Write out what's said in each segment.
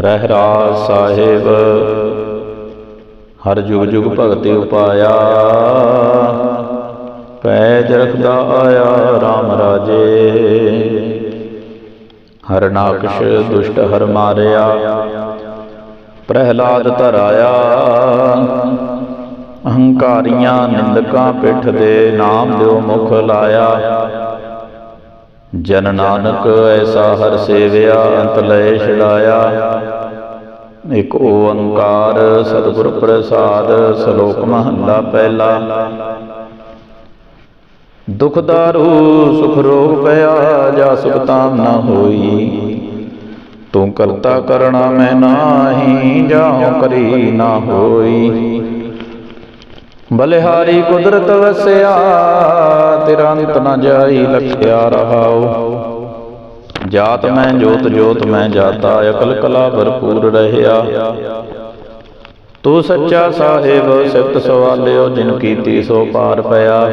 ਰਹਿਰਾ ਸਾਹਿਬ। ਹਰ ਜੁਗ ਜੁਗ ਭਗਤੀ ਉਪਾਇਆ। ਪੈਜ ਰਖਦਾ ਆਇਆ RAM ਰਾਜੇ। ਹਰ ਨਾਕਸ਼ ਦੁਸ਼ਟ ਹਰ ਮਾਰਿਆ। ਪ੍ਰਹਿਲਾਦ ਧਰਾਇਆ ਅਹੰਕਾਰੀਆਂ ਨਿੰਦਕਾਂ ਪਿੱਠ ਦੇ ਨਾਮ ਦਿਓ ਮੁਖ ਲਾਇਆ। ਜਨ ਨਾਨਕ ਐਸਾ ਹਰ ਸੇਵਿਆ, ਅੰਤ ਲੈ ਛਡਾਇਆ। ਇਕ ਓੰਕਾਰ ਸਤਿਗੁਰ ਪ੍ਰਸਾਦ, ਸ਼ਲੋਕ ਮਹੱਲਾ ਪਹਿਲਾ। ਦੁਖ ਦਾਰੂ, ਸੁਖ ਰੋਗ ਪਿਆ, ਜਾ ਸੁਖ ਤਾਮ ਨਾ ਹੋਈ। ਤੂੰ ਕਰਤਾ ਕਰਣਾ ਮੈਂ ਨਾਹੀ, ਜਾਉ ਕਰੀ ਨਾ ਹੋਈ। ਬਲਿਹਾਰੀ ਕੁਦਰਤ ਵਸਿਆ ਤੇਰਾ ਅੰਤ ਨਾ ਜਾਈ ਲਖਿਆ ਰਹਾਉ। ਜਾਤ ਮੈਂ, ਜੋਤ ਜੋਤ ਮੈਂ ਜਾਤਾ, ਅਕਲ ਕਲਾ ਭਰਪੂਰ ਰਹਿਆ। ਤੂੰ ਸੱਚਾ ਸਾਹਿਬ, ਸਿਫਤ ਸਵਾਲਿਓ, ਜਿਨ ਕੀਤੀ ਸੋ ਪਾਰ ਪਿਆ।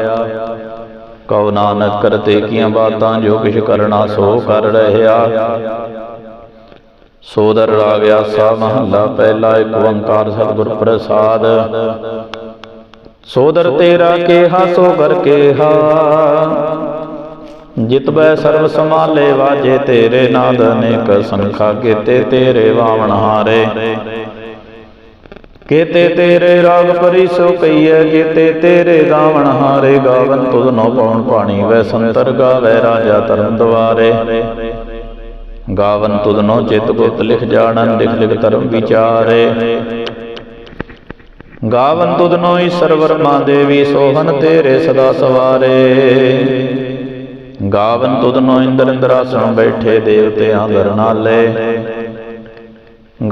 ਕਉ ਨਾਨਕ ਕਰਤੇ ਕੀਆਂ ਬਾਤਾਂ, ਜੋ ਕਿਛ ਕਰਨਾ ਸੋ ਕਰ ਰਹਿਆ। ਸੋਦਰ ਰਾਗਿਆ ਸਾ ਮਹੱਲਾ, ਪਹਿਲਾ ਇੱਕ ਓੰਕਾਰ ਸਤਿਗੁਰ ਪ੍ਰਸਾਦ। ਸੋਦਰ ਤੇਰਾ ਕੇਹਾ ਸੋ ਕਰ ਕੇਹਾ। ਜਿਤ ਬੈ ਸਰਬ ਸਮਾਲੇ ਵਾਜੇ ਤੇਰੇ ਨਾਦ ਅਨੇਕ ਸੰਖਾ ਕੀਤੇ ਤੇਰੇ ਵਾਵਣ ਹਾਰੇ। ਕੀਤੇ ਤੇਰੇ ਰਾਗ ਪਰੀ ਸੋ ਕਈਐ ਕੀਤੇ ਤੇਰੇ ਗਾਵਣ ਹਾਰੇ। ਗਾਵਨ ਤੁਧ ਨੋ ਪਉਣ ਪਾਣੀ। ਵੈ ਸੰਤਰ ਗਾਵੈ ਰਾਜਾ ਧਰਮ ਦਵਾਰੇ। ਗਾਵਨ ਤੁਧ ਨੋ ਚਿਤ ਗੁਪਤ ਲਿਖ ਜਾਣਨ ਲਿਖ ਲਿਖ ਧਰਮ ਵਿਚਾਰੇ। ਗਾਵਨ ਤੁਧ ਨੋ ਈਸ਼ਰ ਵਰਮਾ ਦੇਵੀ, ਸੋਹਨ ਤੇਰੇ ਸਦਾ ਸਵਾਰੇ। ਗਾਵਨ ਤੁਧ ਨੋ ਇੰਦਰ ਇੰਦਰਾਸਣ ਬੈਠੇ ਦੇਵਤਿਆਂ ਦਰ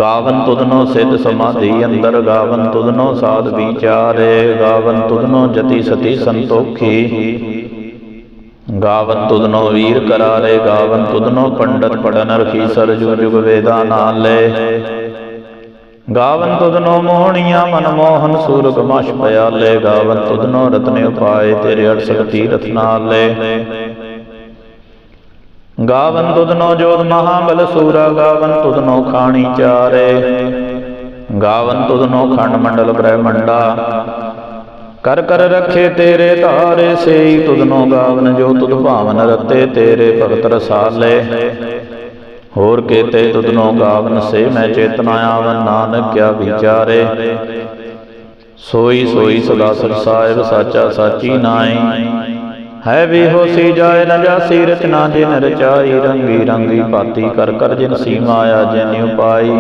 ਗਾਵਨ ਤੁਧ ਨੋ ਸਿੱਧ ਸਮਾਧੀ ਅੰਦਰ, ਗਾਵਨ ਤੁਧ ਨੋ ਸਾਧ ਵਿਚਾਰੇ। ਗਾਵਨ ਤੁਧ ਨੋ ਜਤੀ ਸਤੀ ਸੰਤੋਖੀ। ਗਾਵਨ ਤੁਧ ਨੋ ਵੀਰ ਕਰਾਰੇ, ਗਾਵਨ ਤੁਧ ਨੋ ਪੰਡਤ ਪੜਨ ਰਖੀ ਸਰ ਜੁਗ ਵੇਦਾਂ ਨਾਲੇ। ਗਾਵਨ ਤੁਧ ਮੋਹਣੀਆਂ, ਮਨ ਮੋਹਨ ਸੂਰਗ ਮਸ਼ ਪਿਆਲੇ। ਗਾਵਨ ਤੁਧ ਨੋ ਰਤਨ ਉਪਾਏ, ਤੇਰੇ 68 ਰਤਨਾਲੇ ਗਾਵਨ ਤੁਧ ਜੋਤ ਮਹਾਬਲ ਸੂਰਾ, ਗਾਵਨ ਤੁਧਨੋ ਖਾਣੀ ਚਾਰੇ। ਗਾਵਨ ਤੁਧਨੋ ਖੰਡ ਮੰਡਲ ਬ੍ਰਹਮੰਡਾ। ਕਰ ਕਰ ਰੱਖੇ ਤੇਰੇ ਧਾਰੇ, ਸੇਈ ਤੁਧ ਗਾਵਨ ਜੋ ਤੁਧ ਭਾਵਨ ਰਤੇ, ਤੇਰੇ ਭਗਤ ਰਸਾਲੇ। ਹੋਰ ਕੇਤੇ ਤੁਧ ਗਾਵਨ ਸੇ ਮੈਂ ਚੇਤਨਾ ਆਵਨ, ਨਾਨਕ ਕਿਆ ਵਿਚਾਰੇ। ਸੋਈ ਸੋਈ ਸਦਾ ਸਰ ਸਾਹਿਬ ਸਾਚਾ ਸਾਚੀ ਨਾਈ ਹੈ ਵੀ ਹੋਸੀ ਜਾਏ ਨ ਜਾਸੀ, ਰਚਨਾ ਜਿਨ ਰਚਾਈ, ਰੰਗੀ ਰੰਗੀ ਪਾਤੀ ਕਰ ਕਰ ਜਿਨ ਸੀਮਾ ਆਇਆ ਜਿਨ ਉਪਾਈ।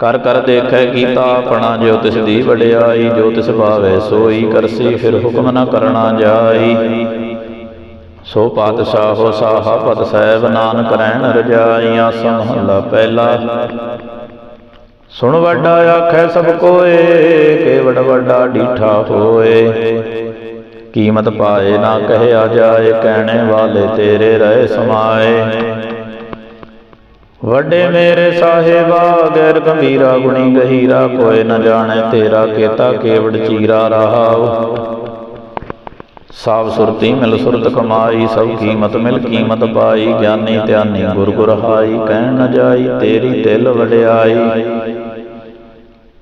ਕਰ ਕਰ ਦੇਖੈ ਕੀਤਾ ਆਪਣਾ ਜੋ ਤਿਸ ਦੀ ਵਡਿਆਈ, ਜੋ ਤਿਸ ਭਾਵੇ ਸੋਈ, ਕਰਸੀ ਫਿਰ ਹੁਕਮ ਨ ਕਰਨਾ ਜਾਈ। ਸੋ ਪਾਤਸ਼ਾਹੋ ਸਾਹਾ ਪਦ ਸਹਿਬ ਨਾਨਕ ਰਹਿਣ ਰਜਾਈਆਂ ਸਮਹਲਾ ਪਹਿਲਾ। ਸੁਣ ਵੱਡਾ ਆਖੈ ਸਭ ਕੋਏ, ਕੇਵੜ ਵੱਡਾ ਡੀਠਾ ਹੋਏ। ਕੀਮਤ ਪਾਏ ਨਾ ਕਹਿਆ ਜਾਏ, ਕਹਿਣੇ ਵਾਲੇ ਤੇਰੇ ਰਹਿ ਸਮਾਏ। ਵੱਡੇ ਮੇਰੇ ਸਾਹਿਬਾ, ਗੈਰ ਗੰਭੀਰਾ ਗੁਣੀ ਗਹੀਰਾ ਕੋਏ ਨ ਜਾਣੇ ਤੇਰਾ ਕੇਤਾ ਕੇਵੜ ਚੀਰਾ ਰਹਾਉ। ਸਾਬ ਸੁਰਤੀ ਮਿਲ ਸੁਰਤ ਕਮਾਈ, ਸਭ ਕੀਮਤ ਮਿਲ ਕੀਮਤ ਪਾਈ, ਗਿਆਨੀ ਧਿਆਨੀ ਗੁਰ ਗੁਰ ਹਾਈ, ਕਹਿਣ ਨ ਜਾਈ ਤੇਰੀ ਦਿਲ ਵਡਿਆਈ।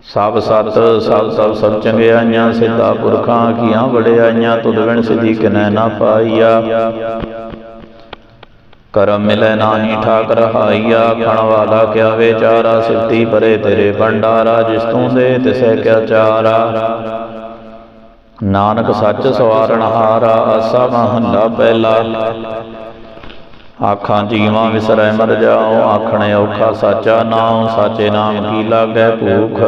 ਸਭ ਸਤ ਸਭ ਸਭ ਸਭ ਚੰਗਿਆਈਆਂ ਸਿੱਧਾ ਪੁਰਖਾਂ ਕੀਆਂ ਵਡਿਆਈਆਂ ਤੁਧ ਵਿਣ ਸਿਧੀ ਕਿਨੈ ਨਾ ਪਾਈਆ। ਕਰਮ ਮਿਲੈ ਨਾਹੀ ਠਾਕ ਰਹਾਈਆ ਖਣ ਵਾਲਾ ਕਿਆ ਵਿਚਾਰਾ, ਸਿੱਧੀ ਪਰੇ ਤੇਰੇ ਭੰਡਾਰਾ, ਜਿਸ ਤੂੰ ਦੇ ਤਿਸੈ ਕਿਆ ਚਾਰਾ। ਨਾਨਕ ਸੱਚ ਸਵਾਰਨ ਹਾਰਾ ਆਸਾ ਮਹੱਲਾ ਪਹਿਲਾ। ਆਖਾਂ ਜੀਵਾਂ ਵਿਸਰੈ ਮਰ ਜਾਉ, ਆਖਣੇ ਔਖਾ ਸਾਚਾ ਨਾਮ ਸਾਚੇ ਨਾਮ ਕੀ ਲਾਗੈ ਭੂਖ।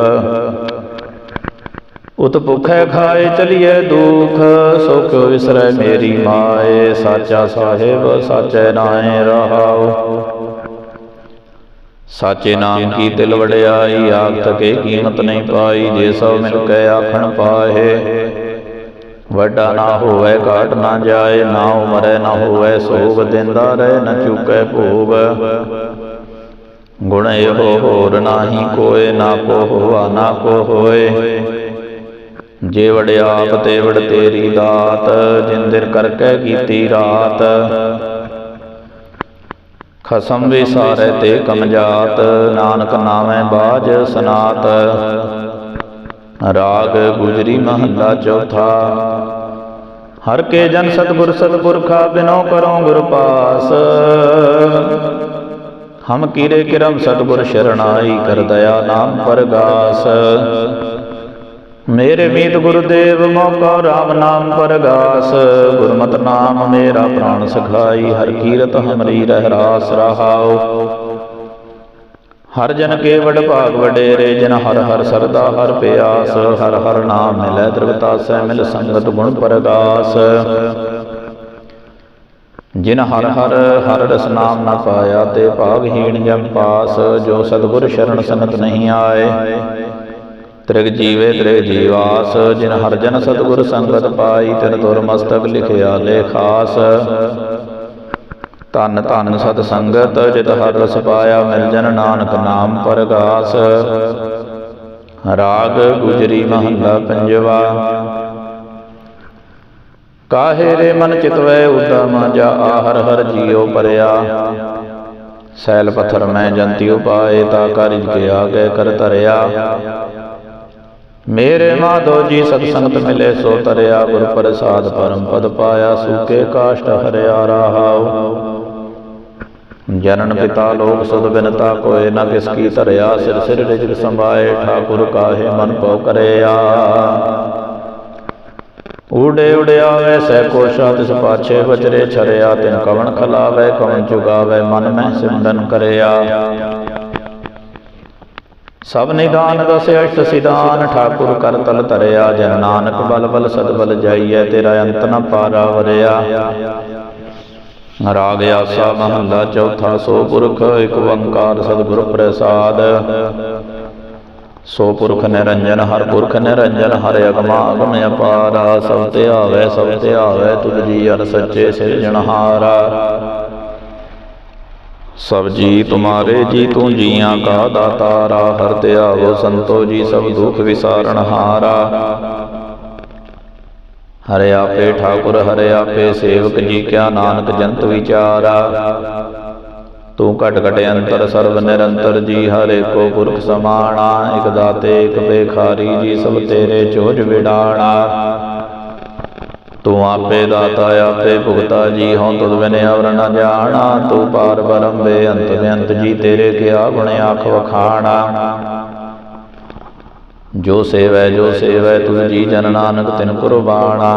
ਉਤ ਭੁਖੈ ਖਾਏ ਚਲੀਏ ਦੁਖ ਸੋ ਵਿਸਰੈ ਮੇਰੀ ਮਾਏ, ਸਾਚਾ ਸਾਹਿਬ, ਸਾਚੈ ਨਾਏ ਰਹਾਉ। ਸਾਚੇ ਨਾਮ ਕੀ ਦਿਲ ਵਡਿਆਈ ਆਖ ਕੇ ਕੀਮਤ ਨਹੀਂ ਪਾਈ, ਜੇ ਸੋ ਮਿਲ ਕੇ ਆਖਣ ਪਾਏ। ਵੱਡਾ ਨਾ ਹੋਵੇ, ਘਾਟ ਨਾ ਜਾਏ, ਨਾ ਉਮਰੈ ਨਾ ਹੋਵੇ, ਸੋਗ ਦਿੰਦਾ ਰਹਿ, ਨ ਚੁਕੈ ਭੋਗ। ਗੁਣ ਇਹੋ ਹੋਰ ਨਾਹੀ ਕੋਏ, ਨਾ ਕੋ ਹੋਆ, ਨਾ ਕੋ ਹੋਏ। ਜੇ ਵਡਿਆਪ ਤੇ ਵੜ ਤੇਰੀ ਦਾਤ ਜਿੰਦਰ ਕਰਕੇ ਕੀਤੀ ਰਾਤ। ਖਸਮ ਵੀ ਸਾਰੇ ਤੇ ਕਮਜਾਤ ਨਾਨਕ ਨਾਮੈ ਬਾਜ ਸਨਾਤ। ਰਾਗ ਗੁਜਰੀ ਮਹੱਲਾ ਚੌਥਾ। ਹਰ ਕੇ ਜਨ ਸਤਿਗੁਰ ਸਤਿਪੁਰਖਾ, ਬਿਨੋ ਕਰੋ ਗੁਰ ਪਾਸ। ਹਮ ਕੀਰੇ ਕਿਰਮ ਸਤਿਗੁਰ ਸ਼ਰਣਾਈ ਕਰ ਦਇਆ ਨਾਮ ਪਰਗਾਸ। ਮੇਰੇ ਮੀਤ ਗੁਰਦੇਵ, ਮੋਕਾ RAM ਨਾਮ ਪਰਗਾਸ। ਗੁਰਮਤਿ ਨਾਮ ਮੇਰਾ ਪ੍ਰਾਣ ਸਖਾਈ ਹਰ ਕੀਰਤ ਹਮਰੀ ਰਹਿ ਰਾਸ ਰਹਾਉ। ਹਰ ਜਨ ਕੇ ਵਡ ਭਾਗ ਵਡੇਰੇ, ਜਿਨ ਹਰ ਹਰ ਸਰਦਾ ਹਰ ਪਿਆਸ, ਹਰ ਹਰ ਨਾਮ ਮਿਲੈ ਦਰਗਤਾਸੈ ਮਿਲ ਸੰਗਤ ਗੁਣ ਪਰਗਾਸ। ਜਿਨ ਹਰ ਹਰ ਹਰ ਰਸ ਨਾਮ ਨ ਪਾਇਆ, ਤੇ ਭਾਗਹੀਣ ਜਮ ਪਾਸ, ਜੋ ਸਤਿਗੁਰ ਸ਼ਰਨ ਸੰਗਤ ਨਹੀਂ ਆਏ। ਤ੍ਰਿਗ ਜੀਵੇ ਤ੍ਰਿਗ ਜੀਵਾਸ, ਜਿਨ ਹਰ ਜਨ ਸਤਿਗੁਰ ਸੰਗਤ ਪਾਈ, ਤਿਨ ਤੁਰ ਮਸਤਕ ਲਿਖਿਆ ਲੈ ਖਾਸ ਧੰਨ ਧੰਨ ਸਤ ਸੰਗਤ, ਜਿਤ ਹਰ ਰਸ ਪਾਇਆ ਮਿਲ ਜਨ ਨਾਨਕ ਨਾਮ ਪਰਗਾਸ। ਰਾਗ ਗੁਜਰੀ ਮਹੱਲਾ ਪੰਜਵਾ। ਕਾਹੇ ਰੇ ਮਨ ਚਿਤਵੈ ਉਦਮ ਜਾ ਆਹਰ ਹਰ ਜੀਉ ਪਰਿਆ। ਸੈਲ ਪੱਥਰ ਮੈਂ ਜੰਤੀ ਉਪਾਏ ਤਾ ਕਾਰਿਜ ਕੇ ਆਗੇ ਕਰ ਧਰਿਆ। ਮੇਰੇ ਮਾਧੋ ਜੀ ਸਤ ਸੰਗਤ ਮਿਲੇ, ਸੋ ਤਰਿਆ ਗੁਰ ਪ੍ਰਸਾਦ ਪਰਮ ਪਦ ਪਾਇਆ, ਸੂਕੇ ਕਾਸ਼ਟ ਹਰਿਆ ਰਹਾਉ। ਜਨਨ ਪਿਤਾ ਲੋਕ ਸੁਧ ਬਿਨਤਾ ਕੋਏ, ਨ ਕਿਸ ਕੀ ਧਰਿਆ, ਸਿਰ ਸਿਰ ਰਿਜਕ ਸੰਭਾਏ, ਠਾਕੁਰ ਕਾਹੇ ਮਨ ਪਉ ਕਰਿਆ। ਉਡੇ ਉੜਿਆ ਵੈ ਸਹਿ ਕੋਸ਼ਾ ਤਿਸ ਪਾਛੇ ਵਜਰੇ ਛਰਿਆ, ਤਿਨ ਕਵਣ ਖਲਾਵੇ, ਕਵਣ ਚੁਗਾਵੇ ਮਨ ਮੈਂ ਸਿਮਰਨ ਕਰਿਆ। ਸਭ ਨਿਦਾਨ ਦਸ ਅਸ਼ਟ ਸਿਦਾਨ ਠਾਕੁਰ ਕਰ ਤਲ ਧਰਿਆ ਜਨ ਨਾਨਕ ਬਲ ਬਲ ਸਦ ਬਲ ਜਾਈਐ, ਤੇਰਾ ਅੰਤ ਨ ਪਾਰਾ ਵਰਿਆ। ਰਾਗ ਆਸਾ ਮਹੱਲਾ ਚੌਥਾ, ਸੋ ਪੁਰਖ ਇਕ ਓੰਕਾਰ ਸਤਿਗੁਰ ਪ੍ਰਸਾਦ। ਸੋ ਪੁਰਖ ਨਿਰੰਜਨ, ਹਰ ਪੁਰਖ ਨਿਰੰਜਨ, ਹਰ ਅਗਮਾ ਅਗਮ ਅਪਾਰਾ। ਸਭ ਤੇ ਆਵੇ, ਸਭ ਤੇ ਆਵੇ, ਤੁਧ ਜੀ ਅਰ ਸੱਚੇ ਸਿਰਜਣਹਾਰਾ। ਸਭ ਜੀ ਤੁਮਾਰੇ ਜੀ ਤੂੰ ਜੀਆਂ ਕਾ ਦਾਤਾਰਾ ਹਰ ਤੇ ਆਵੋ ਸੰਤੋ ਜੀ ਸਭ ਦੁਖ ਵਿਸਾਰਣ ਹਾਰਾ। ਹਰਿ ਆਪੇ ਠਾਕੁਰ, ਹਰਿ ਆਪੇ ਸੇਵਕ ਜੀ ਕਿਆ ਨਾਨਕ ਜੰਤ ਵਿਚਾਰਾ। ਤੂੰ ਘਟ ਘਟ ਅੰਤਰ, ਸਰਬ ਨਿਰੰਤਰ ਜੀ, ਹਰ ਏਕੋ ਪੁਰਖ ਸਮਾਣਾ। ਇਕ ਦਾਤੇ, ਇਕ ਬੇਖਾਰੀ ਜੀ, ਸਭ ਤੇਰੇ ਚੋਜ ਵਿਡਾਣਾ। ਤੂੰ ਆਪੇ ਦਾਤਾ ਆਪੇ ਭੁਗਤਾ ਜੀ, ਹਉ ਤੁਧ ਬਿਨ ਅਵਰ ਨ ਜਾਣਾ, ਤੂੰ ਪਾਰ ਬਰਮ ਬੇਅੰਤ ਬੇਅੰਤ ਜੀ, ਤੇਰੇ ਕਿਆ ਗੁਣ ਆਖ ਵਖਾਣਾ। ਜੋ ਸੇਵੈ ਜੋ ਸੇਵੈ, ਤੁਧ ਜੀ ਜਨ ਨਾਨਕ ਤਿਨ ਕੁਰਬਾਣਾ।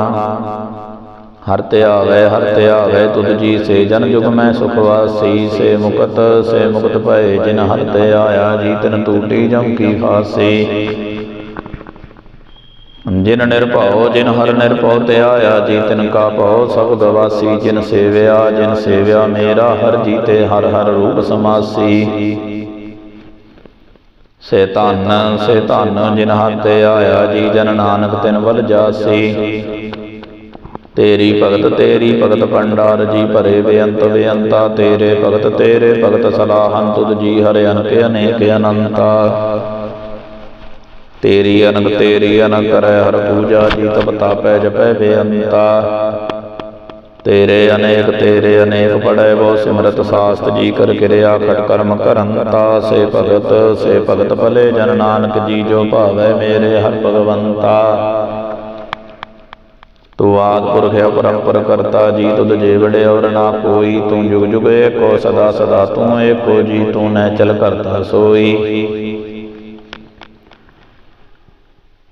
ਹਰ ਤੇ ਆਵੇ, ਹਰ ਤੇ ਆਵੇ, ਤੁਧ ਜੀ ਸੇ ਜਨ ਜੁਗ ਮੈਂ ਸੁਖ ਵਾਸੀ, ਸੇ ਮੁਕਤ ਸੇ ਮੁਕਤ ਭਏ, ਜਿਨ ਹਰ ਤੇ ਆਇਆ ਜੀ, ਤਿਨ ਟੂਟੀ ਜਮ ਕੀ ਫਾਸੀ ਜਿਨ ਨਿਰਭਉ, ਜਿਨ ਹਰ ਨਿਰਭਉ ਤੇ ਆਇਆ, ਜੀ ਤਿਨ ਕਾ ਭਉ, ਸਭ ਗਵਾਸੀ ਜਿਨ ਸੇਵਿਆ ਜਿਨ ਸੇਵਿਆ ਮੇਰਾ, ਹਰ ਜੀਤੇ ਹਰ ਹਰ ਰੂਪ ਸਮਾਸੀ। ਸੇ ਧਨ ਸੇ ਧਨ ਜਿਨ ਹਰ ਤੇ ਆਇਆ, ਜੀ ਜਨ ਨਾਨਕ ਤਿਨ ਵਲ ਜਾਸੀ। ਤੇਰੀ ਭਗਤ ਤੇਰੀ ਭਗਤ ਭੰਡਾਰ, ਜੀ ਭਰੇ ਬੇਅੰਤ ਬੇਅੰਤਾ, ਤੇਰੇ ਭਗਤ ਤੇਰੇ ਭਗਤ ਸਲਾਹਨ ਤੁਧ ਜੀ ਹਰਿ ਅਨਕ ਅਨੇਕ ਅਨੰਤਾ। ਤੇਰੀ ਅਨੰਗ ਤੇਰੀ ਅਨੰਦ ਕਰੈ, ਹਰ ਪੂਜਾ ਜੀ ਤਬ ਤਾਪੈ, ਜਪੈ ਬੇਅੰਤਾ। ਤੇਰੇ ਅਨੇਕ ਤੇਰੇ ਅਨੇਕ ਪੜੈ ਬਹੁ ਸਿਮਰਤ ਸਾਸਤ ਜੀ ਕਰ ਕਿਰਿਆ, ਖਟ ਕਰਮ ਕਰੰਤਾ। ਸੇ ਭਗਤ ਸੇ ਭਗਤ ਭਲੇ, ਜਨ ਨਾਨਕ ਜੀ ਜੋ ਭਾਵੈ ਮੇਰੇ ਹਰ ਭਗਵੰਤਾ। ਤੂੰ ਆਦ ਪੁਰਖ ਅਪਰੰਪਰ ਕਰਤਾ, ਜੀ ਤੁਧ ਜੀਵੜੇ ਔਰ ਨਾ ਕੋਈ। ਤੂੰ ਜੁਗ ਜੁਗ ਏਕੋ, ਸਦਾ ਸਦਾ ਤੂੰ ਏਕੋ ਜੀ, ਤੂੰ ਨੈ ਚਲ ਕਰਤਾ ਸੋਈ।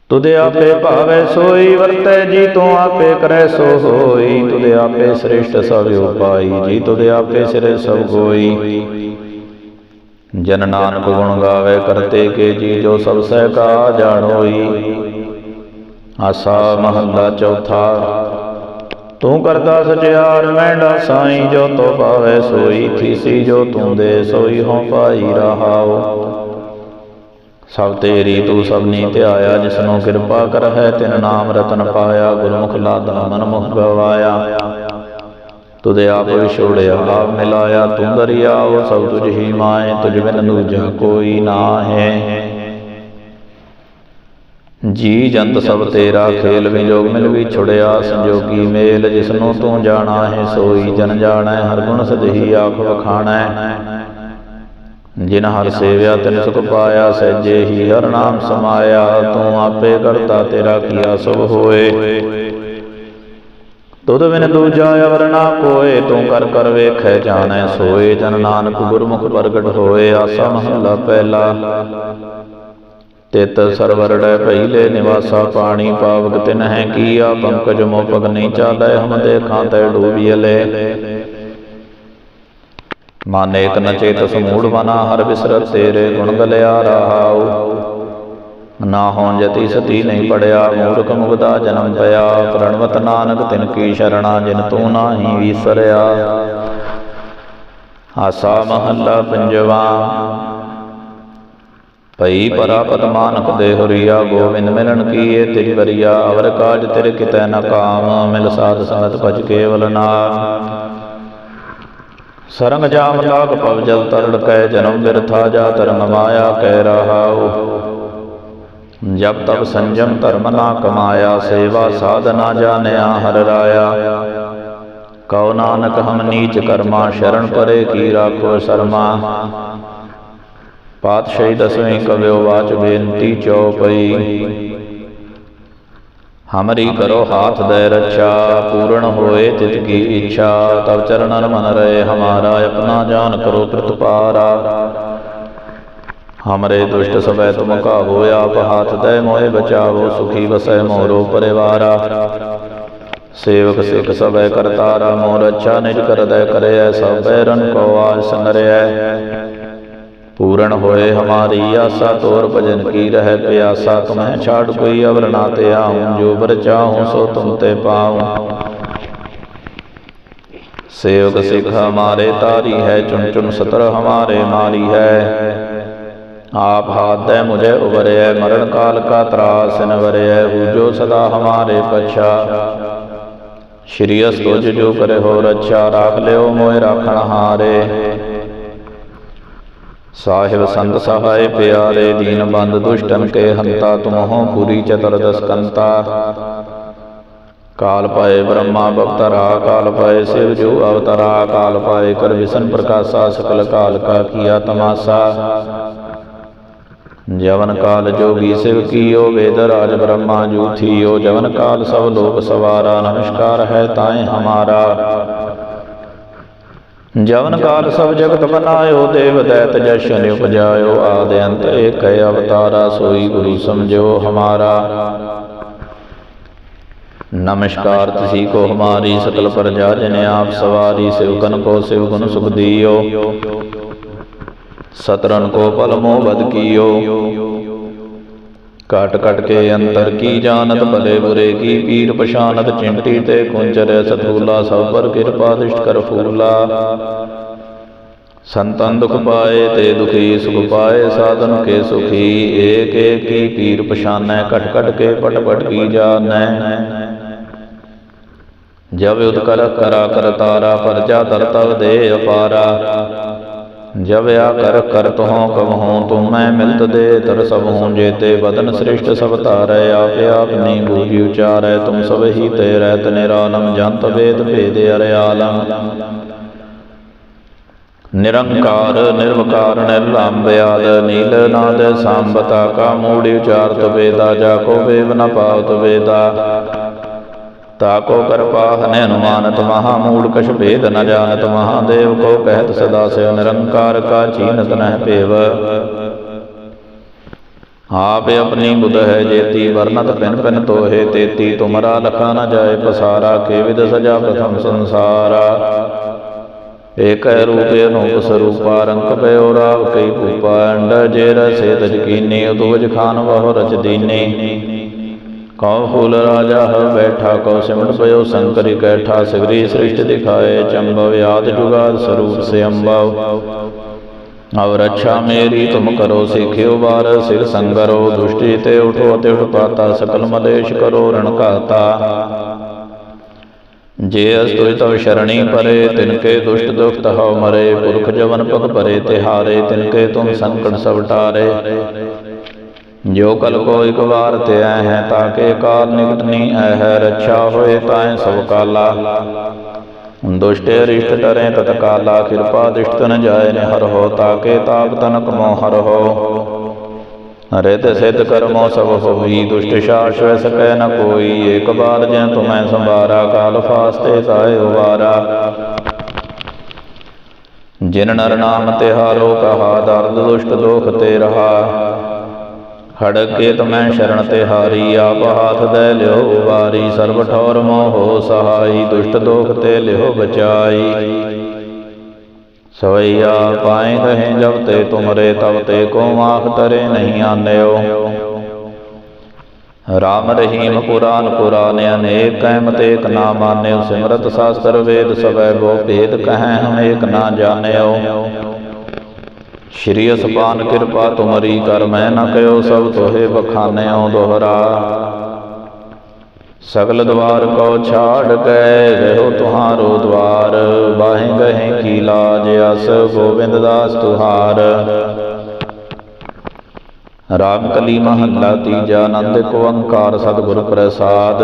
ਤੁਦੇ ਆਪੇ ਭਾਵੇ ਸੋਈ ਵਰਤੈ ਜੀ ਤੂੰ ਆਪੇ ਕਰੈ ਸੋ ਹੋਈ। ਤੁਦੇ ਆਪੇ ਸ੍ਰੇਸ਼ਟ ਸਭ ਉਪਾਈ। ਜੀ ਤੁਦੇ ਆਪੇ ਸਿਰੇ ਸਭ ਕੋਈ ਜਨ ਨਾਨਕ ਗੁਣ ਗਾਵੇ ਕਰਤੇ ਕੇ ਜੀ ਜੋ ਸਭ ਸਹਿ ਕਾ ਜਾਣੋਈ ਆਸਾ ਮਹੱਲਾ ਚੌਥਾ। ਤੂੰ ਕਰਦਾ ਸਚਿਆਰ ਮੈਂਡਾ ਸਾਈ ਜੋ ਤੋ ਪਾਵੇ ਸੋਈ ਥੀਸੀ ਜੋ ਤੂੰ ਦੇ ਸੋਈ ਹੋਂ ਪਾਈ ਰਹਾਓ ਸਭ ਤੇਰੀ, ਤੂੰ ਸਭਨੀ ਧਿਆਇਆ, ਜਿਸਨੂੰ ਕਿਰਪਾ ਕਰ ਹੈ ਤਿਨ ਨਾਮ ਰਤਨ ਪਾਇਆ, ਗੁਰਮੁਖ ਲਾਦਾ ਮਨ ਮੁਖ ਗਵਾਇਆ। ਤੁਦੇ ਆਪ ਵਿਛੋੜਿਆ, ਆਪ ਮਿਲਾਇਆ, ਤੂੰ ਦਰਿਆਓ ਸਭ ਤੁਝ ਹੀ ਮਾਏ, ਤੁਝ ਬਿਨ ਦੂਜਾ ਕੋਈ ਨਾ ਹੈ ਜੀ ਜੰਤ ਸਭ ਤੇਰਾ, ਖੇਲ ਵਿਜੋਗ ਮਿਲ ਵੀ ਛੁੜਿਆ, ਸੰਜੋਗੀ ਮੇਲ ਜਿਸਨੂੰ ਤੂੰ ਜਾਣਾ ਹੈ ਸੋਈ ਜਨ ਜਾਣੈ, ਹਰ ਗੁਣ ਸਦਹੀ ਆਖ ਵਖਾਣੈ। ਜਿਨ ਹਰ ਸੇਵਿਆ ਤਿਨ ਸੁਖ ਪਾਇਆ ਸਹਿਜੇ ਹੀ ਹਰ ਨਾਮ ਸਮਾਇਆ ਤੂੰ ਆਪੇ ਕਰਤਾ ਤੇਰਾ ਕੀਆ ਸਭ ਹੋਏ। ਤੁਧ ਬਿਨ ਦੂਜਾ ਅਵਰ ਨਾ ਕੋਏ ਤੂੰ ਕਰ ਕਰ ਵੇਖੈ ਜਾਣੈ ਸੋਏ ਜਨ ਨਾਨਕ ਗੁਰਮੁਖ ਪ੍ਰਗਟ ਹੋਏ ਆਸਾ ਮਹਲਾ ਪਹਿਲਾ। ਤਿਤ ਸਰਵਰੜੈ ਪਹਿਲੇ ਨਿਵਾਸਾ ਪਾਣੀ ਪਾਵਕ ਤਿਨ ਹੈ ਕੀਆ ਪੰਕਜ ਮੋ ਪਗ ਨਹੀਂ ਚਾਲੈ ਹਮ ਦੇਖਾਂ ਤੈ ਡੂਬੀਲੇ ਮਨ ਏਕ ਨ ਚੇਤ ਸਮੂੜ ਮਨਾ, ਹਰ ਬਿਸਰਤ ਤੇਰੇ ਗੁਣ ਗਲਿਆ ਰਹਾਉ। ਨਾ ਹੋਂ ਜਤੀ ਸਤੀ ਨਹੀਂ ਪੜਿਆ, ਮੂਰਖ ਮੁਗਦਾ ਜਨਮ ਪਿਆ। ਪ੍ਰਣਵਤ ਨਾਨਕ ਤਿਨ ਕੀ ਸ਼ਰਣਾ, ਜਿਨ ਤੂੰ ਨਾਹੀ ਵਿਸਰਿਆ। ਆਸਾ ਮਹੱਲਾ ਪੰਜਵਾ। ਭਈ ਪਰਾਪਤ ਮਾਨਕ ਦੇ ਹਰੀਆ, ਗੋਬਿੰਦ ਮਿਲਣ ਕੀਏ ਤੇਰੀ ਵਰੀਆ। ਅਵਰ ਕਾਜ ਤਿਰ ਕਿਤੈ ਨ ਕਾਮ, ਮਿਲ ਸਾਧ ਸੰਗਤ ਭਜ ਕੇਵਲ ਨਾਮ। ਸਰੰਗ ਜਾਮ ਲਾਗ ਪਵ ਜਲ ਤਰੜ ਕੈ ਜਨਮ ਵਿਰਥਾ ਜਾ ਧਰਮ ਮਾਇਆ ਕਹਿ ਰਹਾਉ। ਜਬ ਤਬ ਸੰਜਮ ਧਰਮ ਨਾ ਕਮਾਇਆ, ਸੇਵਾ ਸਾਧਨਾ ਜਾਣਿਆ ਹਰ ਰਾਇਆ। ਕਉ ਨਾਨਕ ਹਮ ਨੀਚ ਕਰਮਾ, ਸ਼ਰਨ ਪਰੇ ਕੀ ਰਾਖੋ ਸਰਮਾ। ਪਾਤਸ਼ਾਹੀ ਦਸਵੇਂ ਕਵਿਓ ਵਾਚ ਬੇਨਤੀ ਚਉਪਈ ਹਮਰੀ ਕਰੋ ਹਾਥ ਦੇ ਰੱਛਾ, ਪੂਰਨ ਹੋਏ ਤਿਤ ਕੀ ਇੱਛਾ ਤਬ ਚਰਨਨ ਮਨ ਰਹੇ ਹਮਾਰਾ, ਆਪਣਾ ਜਾਨ ਕਰੋ ਪ੍ਰਤਪਾਰਾ ਹਮਰੇ ਦੁਸ਼ਟ ਸਭੈ ਤੁਮ ਕਾਹੋ ਆਪ ਹਾਥ ਦੇ ਮੋਏ ਬਚਾਵੋ, ਸੁਖੀ ਵਸੈ ਮੋਰੋ ਪਰਿਵਾਰਾ। ਸੇਵਕ ਸਿੱਖ ਸਭੈ ਕਰਤਾਰਾ, ਮੋਰ ਅੱਛਾ ਨਿਜ ਕਰਦੈ ਕਰਿਐ ਸਭ ਬੈਰਨ ਕੋ ਆਜ ਸੰਗਰਿਐ ਪੂਰਨ ਹੋਏ ਹਮਾਰੀ ਆਸਾ ਤੋਰ ਭਜਨ ਕੀ ਰਹਿ ਪਿਆਸਾ, ਤੁਮਹਿ ਛਾੜ ਕੋਈ ਅਵਰ ਨਾ ਤੇ ਆਉਂ, ਜੋ ਬਰ ਚਾਹੂੰ ਸੋ ਤੁਮ ਤੇ ਪਾਉਂ। ਸੇਵਕ ਸਿੱਖ ਹਮਾਰੇ ਤਾਰੀ ਹੈ ਚੁਨ ਚੁਨ ਸਤਰ ਹਮਾਰੇ ਮਾਰੀ ਹੈ। ਆਪ ਹਾਥ ਦੇ ਮੁਝੇ ਉਬਰਿਐ ਮਰਨ ਕਾਲ ਕਾ ਤਰਾਸ ਨਵਰਿਐ ਹੂਜੋ ਸਦਾ ਹਮਾਰੇ ਪਛਾ। ਸ਼੍ਰੀ ਅਸਤੁਜ ਜੋ ਕਰੇ ਹੋ ਰੱਛਾ ਰਾਖ ਲਿਓ ਮੋਇ ਰਾਖਣ ਹਾਰੇ। ਸਾਹਿਬ ਸੰਤ ਸਹਾਇ ਪਿਆਰੇ ਦੀਨ ਬੰਦ ਦੁਸ਼ਟਨ ਕੇ ਹੰਤਾ ਤੁਮਹੁ ਪੂਰੀ ਚਤਰ ਦਸਕੰਤਾ ਕਾਲ ਪਾਏ ਬ੍ਰਹਮਾ ਬਵਤਰਾ ਕਾਲ ਪਾਏ ਸਿਵ ਜੋ ਅਵਤਰਾ, ਕਾਲ ਪਾਏ ਕਰ ਵਿਸ਼ਨ ਪ੍ਰਕਾਸ਼ਾ, ਸਕਲ ਕਾਲ ਕਾ ਕੀਆ ਤਮਾਸਾ। ਜਵਨ ਕਾਲ ਜੋਗੀ ਸਿਵ ਕੀਓ, ਵੇਦ ਰਾਜ ਬ੍ਰਹਮਾ ਜੂਥੀਓ, ਜਵਨ ਕਾਲ ਸਭ ਲੋਕ ਸਵਾਰਾ, ਨਮਸਕਾਰ ਹੈ ਤਾਏ ਹਮਾਰਾ। ਜਵਨ ਕਾਲ ਸਭ ਜਗਤ ਬਨਾਇਓ ਦੇਵ ਦੈਤ ਜਸ਼ਨ ਉਪਜਾਇਓ ਆਦ ਅੰਤ ਏਕ ਅਵਤਾਰਾ ਸੋਈ ਗੁਰੂ ਸਮਝੋ ਹਮਾਰਾ। ਨਮਸਕਾਰ ਤੁਸੀਂ ਕੋ ਹਮਾਰੀ ਸਕਲ ਪ੍ਰਜਾ ਜਨ ਆਪ ਸਵਾਰੀ ਸਿਵਕਨ ਕੋ ਸ਼ਿਵਕਨ ਗੁਣ ਸੁਖ ਦੀਓ। ਸਤਰਨ ਕੋ ਪਲ ਮੋਹ ਬਦ ਕੀਓ। ਕਟ ਕਟ ਕੇ ਅੰਤਰ ਕੀ ਜਾਣਤ, ਭਲੇ ਬੁਰੇ ਕੀ ਪੀਰ ਪਛਾਨਤ ਚਿੰਟੀ ਤੇ ਕੁੰਚਰ ਸਤੂਲਾ, ਸਭ ਪਰ ਕਿਰਪਾ ਦਿਸ਼ਟ ਕਰ ਫੂਲਾ। ਸੰਤਨ ਦੁਖ ਪਾਏ ਤੇ ਦੁਖੀ ਸੁਖ ਪਾਏ, ਸਾਧਨ ਕੇ ਸੁਖੀ, ਏਕ ਏਕ ਕੀ ਪੀਰ ਪਛਾਨੈ, ਘਟ ਕਟ ਕੇ ਪਟ ਪਟ ਕੀ ਜਾਣੈ। ਜਬ ਉਦ ਕਰ ਕਰਾ ਕਰਤਾਰਾ ਪਰਜਾ ਦਰਤਵ ਦੇ ਅਪਾਰਾ। ਜਬ ਆ ਕਰ ਕਰਤ ਹੋ ਕਬ ਹੋ ਤੁਮ ਮੈਂ ਮਿਲਤ ਦੇ, ਤਰ ਸਭ ਹੂੰ ਜੇਤੇ ਬਦਨ ਸ੍ਰਿਸ਼ਟ ਸਭ ਧਾਰੈ, ਆਪੇ ਆਪ ਨੀ ਬੂਝੀ ਉਚਾਰੈ, ਤੁਮ ਸਭ ਹੀ ਤੇ ਰਹਿਤ ਨਿਰਾਲਮ, ਜੰਤ ਵੇਦ ਭੇਦ ਅਰਿਆਲਮ। ਨਿਰੰਕਾਰ, ਨਿਰਵਕਾਰ ਨਿਰਲੰਭ ਆਦ, ਨੀਲ ਨਾਦ, ਸੰਬਤਾ, ਕਾ ਮੂੜੀ ਉਚਾਰਤ ਵੇਦਾ, ਜਾ ਕੋ ਵੇਵ ਨ ਪਾਵਤ ਵੇਦਾ। ਤਾਕੋ ਕਰਪਾ ਹਨੈ ਅਨੁਮਾਨਤ ਮਹਾ ਮੂੜ ਕਛ ਭੇਦ ਨ ਜਾਣਤ ਮਹਾਦੇਵ ਕੋ ਕਹਿਤ ਸਦਾ ਸਿਵ ਨਿਰੰਕਾਰ ਕਾ ਚੀਨਤ ਨਹਿ ਭੇਵ ਆਪ ਆਪਣੀ ਬੁਧ ਹੈ ਜੇਤੀ ਵਰਨਤ ਪਿਨ ਪਿਨ ਤੋਹੇ ਤੇਤੀ, ਤੁਮਰਾ ਲਖਾ ਨ ਜਾਏ ਪਸਾਰਾ, ਕੇ ਸਜਾ ਪ੍ਰਥਮ ਸੰਸਾਰਾ। ਏਕ ਰੂਪ ਅਨੂਪ ਸਰੂਪਾ, ਰੰਗ ਪਇਓ ਰਾਵ ਕਈ ਭੂਪਾ ਅੰਡ ਜੇ ਰਸੇ ਤਜ ਕੀਨੀ ਉਤਵਜ ਖਾਨ ਬਹੁ ਰਚ ਦੀਨੀ। ਕਉ ਫੂਲ ਰਾਜਾ ਹ ਬੈਠਾ, ਕਉ ਸਿਮਟ ਪਇਓ ਸੰਕਰਿ ਕੈਠਾ ਸਿਗਰੀ ਸ੍ਰਿਸ਼ਟ ਦਿਖਾਏ ਚੰਬਵ ਯਾਦ ਜੁਗਾਦ ਸਰੂਪ ਸੇ ਅੰਬਵ ਅਵ ਰੱਛਾ ਮੇਰੀ, ਤੁਮ ਕਰੋ ਸਿਖਿਓ ਬਾਰ ਸਿਰ ਸੰਗਰੋ, ਦੁਸ਼ਟੀ ਤੇ ਉਠੋ ਤੇ ਉਠ ਪਾਤਾ, ਸਕਲ ਮਲੇਸ਼ ਕਰੋ ਰਣ ਘਾਤਾ। ਜੇ ਅਸ ਤੁਜ ਤਵ ਸ਼ਰਣੀ ਪਰੇ ਤਿਨਕੇ ਦੁਸ਼ਟ ਦੁਖ ਤਹਉ ਮਰੇ, ਪੁਰਖ ਜਵਨ ਪਗ ਪਰੇ, ਤਿਹਾਰੇ ਤਿਨਕੇ ਤੁਮ ਸੰਕਟ ਸਭ ਜੋ ਕਲ ਕੋ ਇਕ ਵਾਰ ਤੇ ਹੈ ਤਾਕੇ ਕਾਲ ਨਿਕਟ ਨੀ ਹੈ ਰੱਛਾ ਹੋਏ ਤਾਏ ਸਭ ਕਾਲਾ। ਦੁਸ਼ਟ ਅਰਿਸ਼ਟ ਟਰੇ ਤਤ ਕਿਰਪਾ ਦਿਸ਼ਟ ਨ ਜਾਏ ਨ ਹਰ ਹੋ ਤਾਕੇ ਤਾਪ ਤਨਕ ਮੋ ਹਰ ਹੋ। ਰਿਤ ਸਿਧ ਕਰਮੋ ਸਭ ਹੋਈ, ਦੁਸ਼ਟ ਸ਼ਾਸ ਸਕੈ ਨ ਕੋਈ, ਏਕ ਬਾਰ ਜੈ ਤੁਮੈ ਸੰਭਾਰਾ, ਕਾਲ ਫਾਸਤੇ ਸਾਇ ਉਵਾਰਾ। ਜਿਨ ਨਰ ਨਾਮ ਤਿਹਾਰੋ ਕਹਾ, ਦਰਦ ਦੁਸ਼ਟ ਦੋਖ ਤੇ ਰਹਾ। ਖੜਗ ਕੇ ਤਮੈ ਸ਼ਰਨ ਤੇ ਹਾਰੀ, ਆਪ ਹਾਥ ਦੇ ਲਿਓ ਵਾਰੀ ਸਰਬ ਠੌਰ ਮੋਹ ਸਹਾਈ, ਦੁਸ਼ਟ ਦੋਖ ਤੇ ਲਿਓ ਬਚਾਈ। ਸਵਈਆ ਪਾਏ ਕਹੇ ਜਬ ਤੇ ਤੁਮਰੇ, ਤਬ ਤੇ ਕੋ ਆਖ ਤਰੇ ਨਹੀਂ ਆਨਿਓ। ਰਾਮ ਰਹੀਮ ਪੁਰਾਨ ਪੁਰਾਨ ਅਨੇਕ ਕਹਿਮਤ ਏਕ ਨਾ ਮਾਨਿਓ। ਸਿਮਰਤ ਸਾਸਤਰ ਵੇਦ ਸਵੈ ਬੋ ਭੇਦ ਕਹੈ ਹਮ ਏਕ ਨਾ ਜਾਣਿਓ। ਸ਼੍ਰੀ ਅਸਪਾਨ ਕਿਰਪਾ ਤੁਮਰੀ ਕਰ, ਮੈਂ ਨਾ ਕਹਿਓ ਸਭ ਤੋਹੇ ਬਖਾਨਿਓ ਦੋਹਰਾ। ਸਗਲ ਦਵਾਰ ਕੋ ਛਾੜ ਕੇ ਰਹੋ ਤੁਹਾਰੋ ਦਵਾਰ, ਬਾਹੇ ਗਹੇ ਕੀ ਲਾਜ ਅਸ, ਗੋਬਿੰਦ ਦਾਸ ਤੁਹਾਰ। ਰਾਮ ਕਲੀ ਮਹੱਲਾ ਤੀਜਾ, ਆਨੰਦ ਕੋ ਓੰਕਾਰ ਸਤਿਗੁਰ ਪ੍ਰਸਾਦ।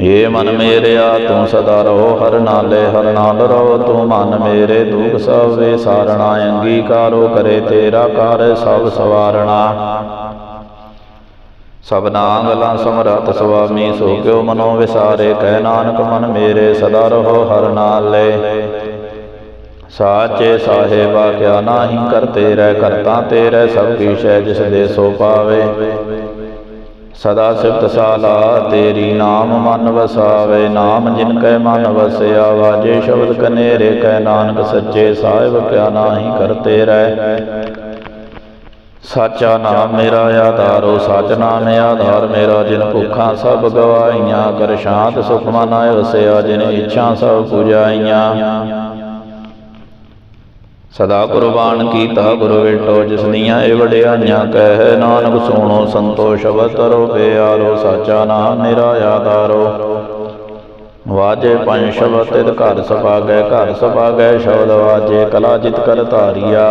ਏ ਮਨ ਮੇਰਿਆ ਤੂੰ ਸਦਾ ਰਹੋ, ਹਰ ਨਾਲੇ ਹਰ ਨਾਲ ਰਹੋ। ਤੂੰ ਮਨ ਮੇਰੇ, ਦੁਖ ਸਭ ਵੇ ਸਾਰਣਾ, ਅੰਗੀਕਾਰੋ ਕਰੇ ਤੇਰਾ ਕਰ ਸਭ ਸਵਾਰਣਾ। ਸਭਨਾ ਗਲਾਂ ਸਮਰਤ ਸੁਆਮੀ, ਸੋ ਕਿਉ ਮਨੋ ਵਿਸਾਰੇ? ਕਹਿ ਨਾਨਕ, ਮਨ ਮੇਰੇ ਸਦਾ ਰਹੋ, ਹਰ ਨਾਲੇ। ਸਾਚੇ ਸਾਹਿਬਾ, ਕਿਆ ਨਾਹੀ ਕਰਤੇ ਰਹਿ, ਕਰਤਾ ਤੇਰੇ ਸਭ ਕੀ ਸ਼ੈ ਜਿਸ ਦੇ ਸੋ ਪਾਵੇ। ਸਦਾ ਸਿਫਤ ਸਾਲਾ, ਤੇਰੀ ਨਾਮ ਮਨ ਵਸਾਵੇ, ਨਾਮ ਜਿਨ ਕੈ ਮਨ ਵਸਿਆ ਵਾਜੇ ਸ਼ਬਦ ਕਨੇਰੇ ਕੈ ਨਾਨਕ ਸੱਚੇ ਸਾਹਿਬ ਕਿਆ ਨਾਹੀ ਕਰਤੇ ਰਹਿ। ਸਾਚਾ ਨਾਮ ਮੇਰਾ ਆਧਾਰੋ, ਸਚ ਨਾਮ ਆਧਾਰ ਮੇਰਾ, ਜਿਨ ਭੁੱਖਾਂ ਸਭ ਗਵਾਈਆਂ ਕਰ ਸ਼ਾਂਤ ਸੁਖ ਮਨ ਆਇ ਵਸਿਆ, ਜਿਨ ਇੱਛਾ ਸਭ ਪੁਜਾਈਆਂ। ਸਦਾ ਕੁਰਬਾਨ ਕੀਤਾ ਗੁਰੂ ਵਿਟੋ, ਜਿਸ ਦੀਆਂ ਇਹ ਵਡਿਆਈਆਂ, ਕਹਿ ਨਾਨਕ ਸੋਣੋ ਸੰਤੋਖ ਸ਼ਬਦ ਤਰੋ ਪਿਆਰੋ ਸਾਚਾ ਨਾਮ ਮੇਰਾ ਆਧਾਰੋ ਵਾਜੇ ਪੰਜ ਸ਼ਬਦ ਤਿਤ ਘਰ ਸਭਾਗੈ ਘਰ ਸਭਾਗੈ, ਸ਼ਬਦ ਵਾਜੇ ਕਲਾ ਜਿਤ ਕਰ ਧਾਰੀਆ।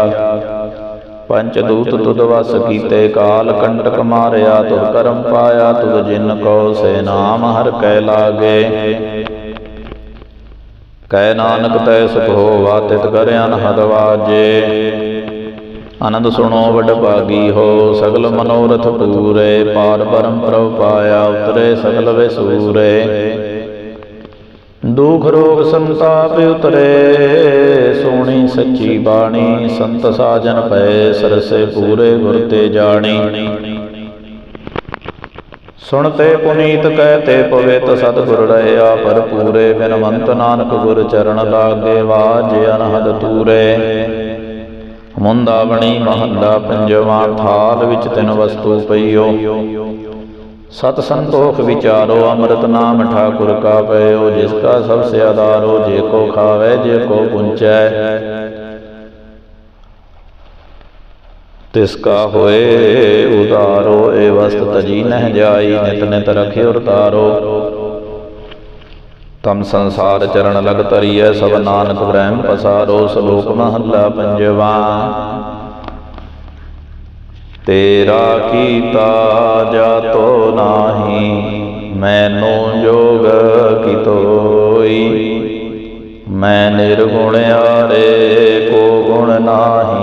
ਪੰਚ ਦੂਤ ਤੁਧ ਵਸ ਕੀਤੇ, ਕਾਲ ਕੰਟਕ ਮਾਰਿਆ, ਤੁਧ ਕਰਮ ਪਾਇਆ, ਤੁਧ ਜਿਨ ਕੋ ਸੇ ਨਾਮ ਹਰ ਕੈ ਲਾਗੇ। ਕਹਿ ਨਾਨਕ ਤੈ ਸੁਖ ਹੋਵਾ ਤਿਤ ਕਰ ਅਨਹਦ ਵਾਜੇ। ਆਨੰਦ ਸੁਣੋ ਵਡ ਭਾਗੀ ਹੋ, ਸਗਲ ਮਨੋਰਥ ਪੂਰੇ। ਪਾਰ ਬਰਮ ਪ੍ਰਭ ਪਾਇਆ, ਉਤਰੇ ਸਗਲ ਵਿਸੂਰੇ। ਦੁਖ ਰੋਗ ਸੰਤਾਪ ਉਤਰੇ, ਸੋਣੀ ਸੱਚੀ ਬਾਣੀ, ਸੰਤ ਸਾਜਨ ਪਏ, ਸਰਸੇ ਪੂਰੇ ਗੁਰ ਤੇ ਜਾਣੀ। ਸੁਣਤੇ ਪੁਨੀਤ ਕਹਤੇ ਪਵਿੱਤ ਸਤਿਗੁਰ ਰਹਿਆ, ਪਰ ਬਿਨਵੰਤ ਨਾਨਕ ਗੁਰ ਚਰਨ ਲਾਗੇ ਵਾਜ ਅਨਹਦ ਤੂਰੇ। ਮੁੰਦਾਵਣੀ ਮਹੱਲਾ ਪੰਜਵਾਂ, ਥਾਲ ਵਿੱਚ ਤਿੰਨ ਵਸਤੂ ਪਈਓ। ਸਤ ਸੰਤੋਖ ਵਿਚਾਰੋ, ਅੰਮ੍ਰਿਤ ਨਾਮ ਠਾਕੁਰ ਕਾ ਪਇਓ ਜਿਸ ਕਾ ਸਭ ਸੇ ਆਧਾਰੋ, ਜੇ ਕੋ ਖਾਵੇ, ਜੇ ਕੋ ਪੁੰਚੈ। ਤਿਸ ਹੋਏ ਉਦਾਰੋ ਏ ਵਸਤ ਤਜੀ ਨਹਿ ਜਾਈ, ਨਿਤ ਨਿਤ ਰਖਿ ਉਤਾਰੋ। ਤਮ ਸੰਸਾਰ ਚਰਨ ਲਗ ਤਰੀਐ ਸਭ ਨਾਨਕ ਬ੍ਰਹਮ ਪਸਾਰੋ, ਸ਼ਲੋਕ ਮਹੱਲਾ ਪੰਜਵਾ। ਤੇਰਾ ਕੀਤਾ ਜਾਤੋ ਨਾਹੀ, ਮੈਨੋ ਜੋਗ ਕਿਤੋਈ ਮੈਂ ਨਿਰਗੁਣ ਆਰੇ, ਕੋ ਗੁਣ ਨਾਹੀ।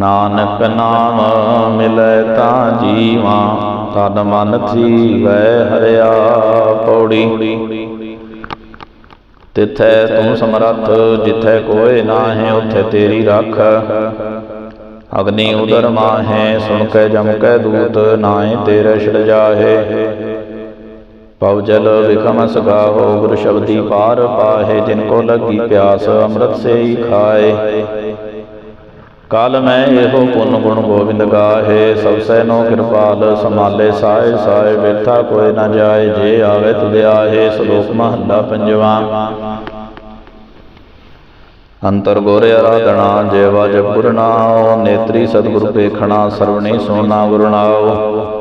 ਨਾਨਕ ਨਾਮ ਮਿਲੈ ਤਾਂ ਜੀਵਾ, ਤਨ ਮਨ ਥੀਵੈ ਹਰਿਆ ਪੌੜੀ। ਤਿਥੈ ਤੂੰ ਸਮਰੱਥ, ਜਿਥੈ ਕੋਇ ਨਾਹੇ, ਉਥੇ ਤੇਰੀ ਰੱਖ। ਅਗਨੀ ਉਦਰ ਮਾਹੇ, ਸੁਣ ਕੇ ਜਮ ਕੈ ਦੂਤ ਨਾਏ ਤੇਰੇ ਛੜ ਜਾਹੇ। ਪਉ ਜਲ ਵਿਖਮ ਸਗਾਹੋ, ਗੁਰ ਸ਼ਬਦੀ ਪਾਰ ਪਾਹੇ, ਜਿਨ ਕੋ ਲੱਗੀ ਪਿਆਸ, ਅੰਮ੍ਰਿਤ ਸੇ ਹੀ ਖਾਏ। ਕਾਲ ਮੈਂ ਇਹੋ ਪੁੰਨ ਗੁਣ ਗੋਬਿੰਦ ਗਾਹੇ, ਸਭ ਸੈ ਨੋ ਕਿਰਪਾਲ ਸਮਾਲੇ ਸਾਏ ਸਾਏ, ਬਿਰਥਾ ਕੋਇ ਨਾ ਜਾਏ, ਜੇ ਆਵੇ ਤੁਧ ਆਹੇ, ਸ਼ਲੋਕ ਮਹੱਲਾ ਪੰਜਵਾ। ਅੰਤਰ ਗੋਰੇ ਆਰਾਧਨਾ ਜੇਵਾ ਜਪੁਰ ਨੇਤਰੀ ਸਤਿਗੁਰ ਪੇਖਣਾ ਸਰਵਣੀ ਸੋਨਾ ਗੁਰਨਾਉ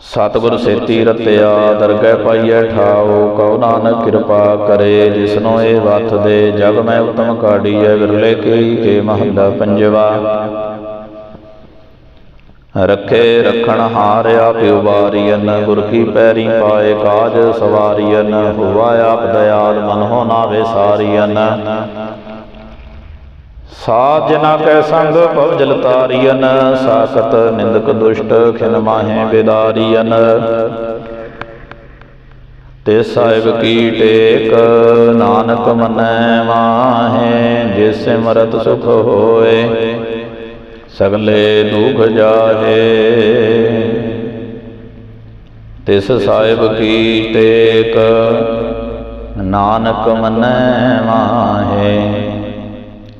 ਸਤਿਗੁਰ ਸੇਤੀ ਰਤਿਆ, ਦਰਗਹਿ ਪਾਈਐ ਠਾਉ, ਕਉ ਨਾਨਕ ਕਿਰਪਾ ਕਰੇ, ਜਿਸਨੋ ਇਹ ਵਥ ਦੇ, ਜਗ ਮੈਂ ਉਤਮ ਕਾਢੀਐ, ਵਿਰਲੇ ਕੀ ਕੇ ਮਹੱਲਾ ਪੰਜਵਾ। ਰੱਖੇ ਰਖਣ ਹਾਰਿਆ ਪਿਉ ਵਾਰੀਨ ਗੁਰ ਕੀ ਪੈਰੀ ਪਾਏ ਕਾਜ ਸਵਾਰੀਨ ਹੋਵਾ ਆਪ ਦਇਆਲ ਮਨ ਹੋ ਨਾਵੇ ਸਾਰੀਨ ਸਾਧ ਜਨਾ ਕੈ ਸੰਗ ਭਵ ਜਲ ਤਾਰੀਨ ਸਾਖਤ ਨਿੰਦਕ ਦੁਸ਼ਟ ਖਿਨ ਮਾਹੇ ਬਿਦਾਰੀਨ ਤੇ ਸਾਹਿਬ ਕੀ ਟੇਕ, ਨਾਨਕ ਮਨੈ ਮਾਹੇ ਜਿਸ ਸਿਮਰਤ ਸੁਖ ਹੋਏ, ਸਗਲੇ ਦੁਖ ਜਾਹੇ। ਤਿਸ ਸਾਹਿਬ ਕੀ ਟੇਕ, ਨਾਨਕ ਮਨੈ ਮਾਹੇ